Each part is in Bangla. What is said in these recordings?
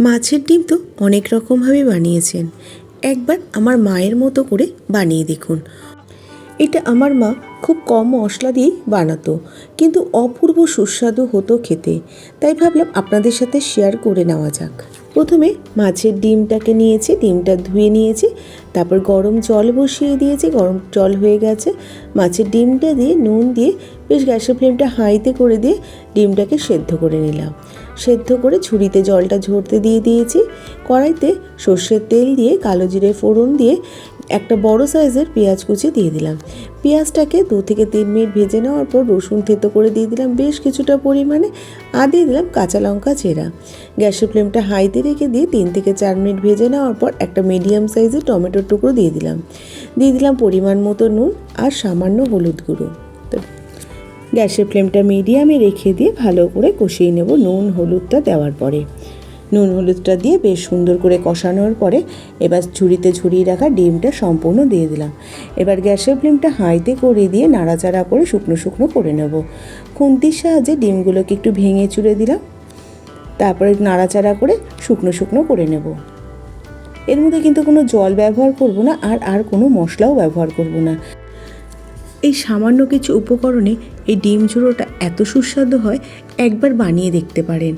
মাছের ডিম তো অনেক রকমভাবে বানিয়েছেন। একবার আমার মায়ের মতো করে বানিয়ে দেখুন। এটা আমার মা খুব কম মশলা দিয়েই বানাতো। কিন্তু অপূর্ব সুস্বাদু হতো খেতে। তাই ভাবলাম আপনাদের সাথে শেয়ার করে নেওয়া যাক। প্রথমে মাছের ডিমটাকে নিয়েছি, ডিমটা ধুয়ে নিয়েছি, তারপর গরম জল বসিয়ে দিয়েছি, গরম জল হয়ে গেছে। মাছের ডিমটা দিয়ে নুন দিয়ে বেশ গ্যাসের ফ্লেমটা হাইতে করে দিয়ে ডিমটাকে সেদ্ধ করে নিলাম। সেদ্ধ করে ছুরিতে জলটা ঝরতে দিয়ে দিয়েছি। কড়াইতে সর্ষের তেল দিয়ে কালো জিরে ফোড়ন দিয়ে একটা বড় সাইজের পেঁয়াজ কুচি দিয়ে দিলাম। পেঁয়াজটাকে দু থেকে তিন মিনিট ভেজে নেওয়ার পর রসুন থেতো করে দিয়ে দিলাম বেশ কিছুটা পরিমাণে আর দিয়ে দিলাম কাঁচা লঙ্কা চেরা। গ্যাসের ফ্লেমটা হাইতে রেখে দিয়ে তিন থেকে চার মিনিট ভেজে নেওয়ার পর একটা মিডিয়াম সাইজের টমেটোর টুকরো দিয়ে দিলাম। দিয়ে দিলাম পরিমাণ মতো নুন আর সামান্য হলুদ গুঁড়ো। গ্যাসের ফ্লেমটা মিডিয়ামে রেখে দিয়ে ভালো করে কষিয়ে নেব নুন, হলুদটা দেওয়ার পরে। নুন হলুদটা দিয়ে বেশ সুন্দর করে কষানোর পরে এবার ঝুড়িতে ঝুরিয়ে রাখা ডিমটা সম্পূর্ণ দিয়ে দিলাম। এবার গ্যাসের ফ্লেমটা হাইতে করে দিয়ে নাড়াচাড়া করে শুকনো শুকনো করে নেব। খুন্তির সাহায্যে ডিমগুলোকে একটু ভেঙে চুড়ে দিলাম। তারপরে নাড়াচাড়া করে শুকনো শুকনো করে নেব। এর মধ্যে কিন্তু কোনো জল ব্যবহার করব না আর আর কোনো মশলাও ব্যবহার করব না। এই সামান্য কিছু উপকরণে এই ডিম চুড়োটা এত সুস্বাদু হয়, একবার বানিয়ে দেখতে পারেন।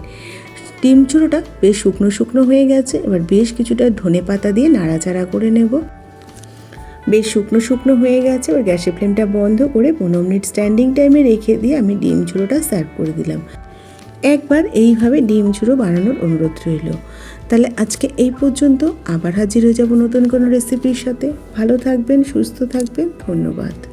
ডিম চুড়োটা বেশ শুকনো শুকনো হয়ে গেছে। এবার বেশ কিছুটা ধনে পাতা দিয়ে নাড়াচাড়া করে নেব। বেশ শুকনো শুকনো হয়ে গেছে। এবার গ্যাসের ফ্লেমটা বন্ধ করে পনেরো মিনিট স্ট্যান্ডিং টাইমে রেখে দিয়ে আমি ডিম চুড়োটা সার্ভ করে দিলাম। একবার এইভাবে ডিম চুড়ো বানানোর অনুরোধ রইল। তাহলে আজকে এই পর্যন্ত আবার হাজির হয়ে যাব নতুন কোনো রেসিপির সাথে। ভালো থাকবেন, সুস্থ থাকবেন। ধন্যবাদ।